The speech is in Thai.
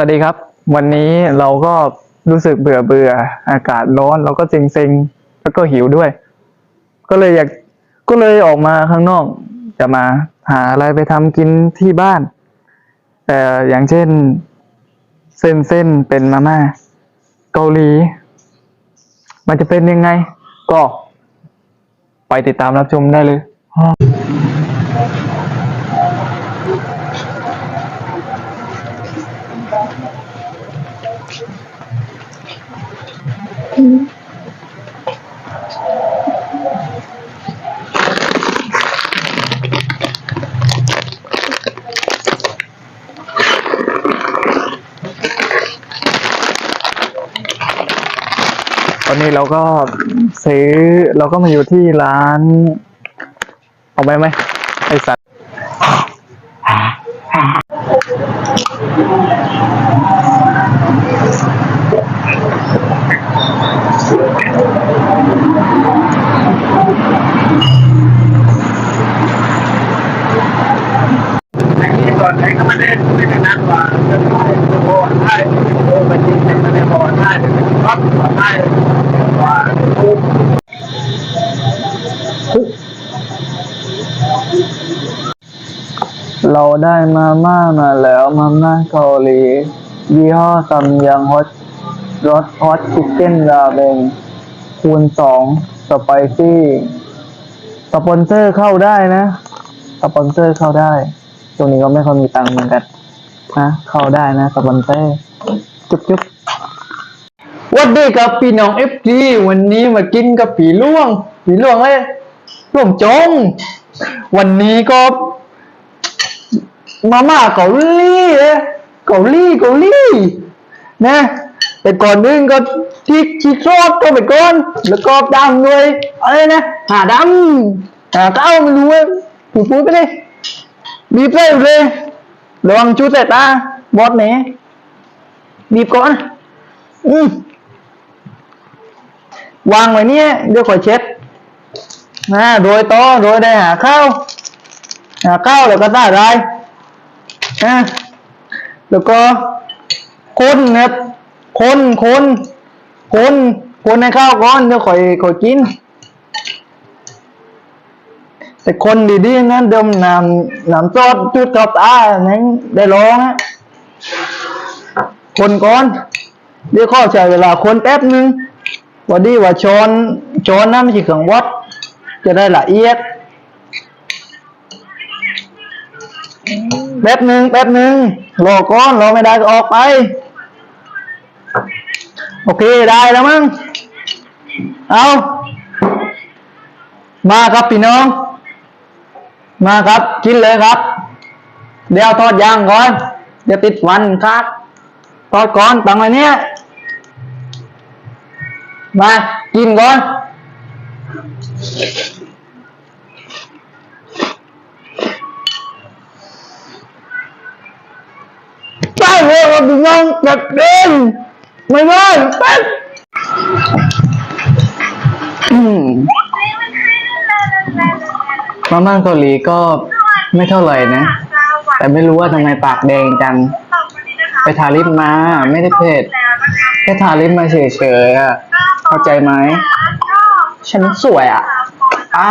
วัสดีครับ วันนี้เราก็รู้สึกเบื่อเบื่ออากาศร้อนเราก็เซ็งเซ็งๆแล้วก็หิวด้วย ก็เลยอยากก็เลยออกมาข้างนอก จะมาหาอะไรไปทำกินที่บ้านแต่อย่างเช่น เส้นเส้นเป็นมาม่าเกาหลี มันจะเป็นยังไง ก็ ไปติดตามรับชมได้เลย อนนี้เราก็ซื้อเราก็มาอยู่ที่ร้าน เอาไปไหมไอสัต ว์เราได้มาม่ามาแล้วมาม่าเกาหลี ยี่ห้อซัมยังฮอตรสฮอตชิคเก้นราเบงคูณสองสไปซี่ สปอนเซอร์เข้าได้นะ สปอนเซอร์เข้าได้ ช่วงนี้ก็ไม่ค่อยมีตังค์เหมือนกันนะเข้าได้นะสปอนเซอร์จุ๊บจุ๊บวัสดีครับพี่น้องเอฟจีวันนี้มากินกับผีล่วง ผีล่วงเลยล่วงจง วันนี้ก็มาม่าเกาหลีเอ้เกาหลีเกาหลีนะแต่ก่อนอื่นก็ที่ชีซอสก็ไปก่อนแล้วก็ดำด้วยอะไรนะหาดำหาเก้าไม่รู้เว้ยพูดพูดไปเลย บีบเลยเลยระวังชุดใส่ตาบอสเน่บีบก่อน อืมวางไว้เนี่ยเดี๋ยวคอยเช็ดนะโรยโตโรยได้หาข้าวหาข้าวแล้วก็ได้ไรนะแล้วก็คนนะครับคนคนคนคนในข้าวก่อนเดี๋ยวข่อยข่อยกิน แต่คนดีๆนั้นเดิมนำน้ำซอสจุดกับตานั้นได้ร้องนะคนก่อนเดี๋ยวข้อใช้เวลาคนแป๊บนึงว่าดีว่าช้อนช้อนนะไม่ใช่เครื่องวัด จะได้ละเอียดแป๊บหนึ่งแป๊บหนึ่งรอก่อนรอไม่ได้ก็ออกไป โอเคได้แล้วมั้งเอามาครับพี่น้อง มาครับกินเลยครับ เดี๋ยวทอดยางก่อน เดี๋ยวติดวันครับทอดก่อนตังไว้เนี้ยมากินก่อนได้เลยครับพี่น้องจัดเต็มไม่ได้เป็ดอืม มาม่าเกาหลีก็ไม่เท่าไหร่นะ แต่ไม่รู้ว่าทำไมปากแดงจัง ไปทาลิปมาไม่ได้เผ็ดแค่ทาลิปมาเฉยๆอะ เข้าใจไหม ฉันสวยอะอ่า